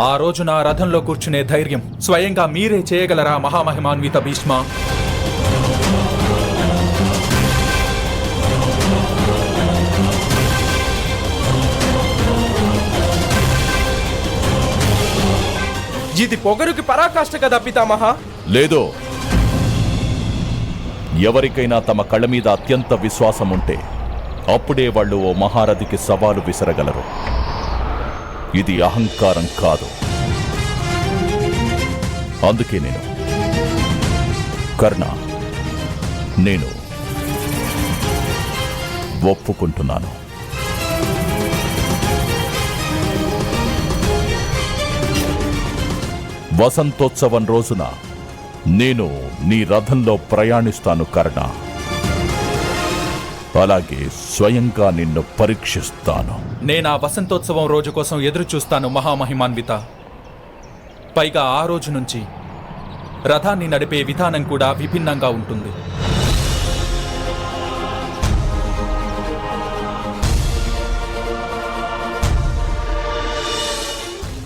ఆ రోజు నా రథంలో కూర్చునే ధైర్యం స్వయంగా మీరే చేయగలరా మహామహిమాన్విత భీష్మ? ఇది పొగరుకి పరాకాష్ట కదా పితామహ? లేదు ఎవరికైనా తమ కళ్ళ మీద అత్యంత విశ్వాసం ఉంటే అప్పుడే వాళ్ళు ఓ మహారథికి సవాలు విసరగలరు. ఇది అహంకారం కాదు. అందుకే నేను కర్ణ నేను ఒప్పుకుంటున్నాను. వసంతోత్సవం రోజున నేను నీ రథంలో ప్రయాణిస్తాను కర్ణ. అలాగే స్వయంగా నిన్ను పరీక్షిస్తాను. నేను ఆ వసంతోత్సవం రోజు కోసం ఎదురు చూస్తాను మహామహిమాన్విత. పైగా ఆ రోజు నుంచి రథాన్ని నడిపే విధానం కూడా విభిన్నంగా ఉంటుంది.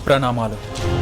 ప్రణామాలు.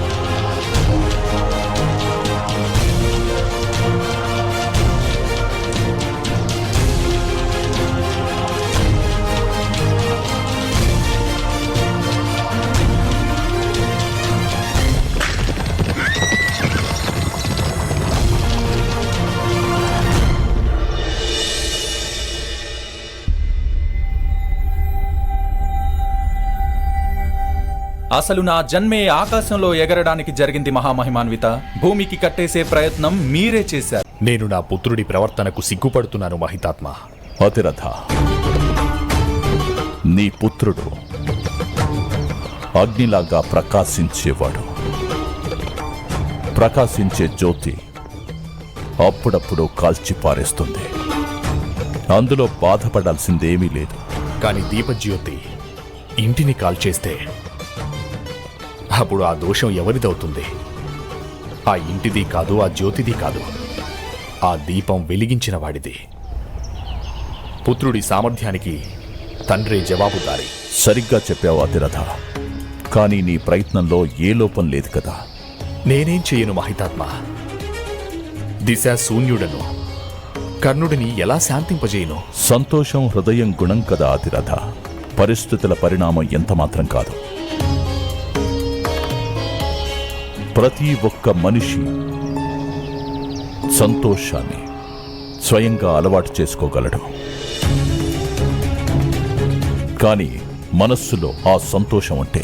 అసలు నా జన్మే ఆకాశంలో ఎగరడానికి జరిగింది మహామహిమాన్విత. భూమికి కట్టేసే ప్రయత్నం మీరే చేశారు. నేను నా పుత్రుడి ప్రవర్తనకు సిగ్గుపడుతున్నాను మహితాత్మ. అతిరథ. నీ పుత్రుడు అగ్నిలాగా ప్రకాశించేవాడు. ప్రకాశించే జ్యోతి అప్పుడప్పుడు కాల్చి పారేస్తుంది అందులో బాధపడాల్సిందేమీ లేదు. కాని దీపజ్యోతి ఇంటిని కాల్చేస్తే అప్పుడు ఆ దోషం ఎవరిదవుతుంది? ఆ ఇంటిది కాదు ఆ జ్యోతిది కాదు. ఆ దీపం వెలిగించిన వాడిది. పుత్రుడి సామర్థ్యానికి తండ్రే జవాబుదారి. సరిగ్గా చెప్పావు అతిరథ. కానీ నీ ప్రయత్నంలో ఏ లోపం లేదు కదా. నేనేం చేయను మహితాత్మ. దిశ శూన్యుడను కర్ణుడిని ఎలా శాంతింపజేయను? సంతోషం హృదయం గుణం కదా అతిరథ. పరిస్థితుల పరిణామం ఎంత మాత్రం కాదు. ప్రతి ఒక్క మనిషి సంతోషాన్ని స్వయంగా అలవాటు చేసుకోగలడు. కానీ మనస్సులో ఆ సంతోషం అంటే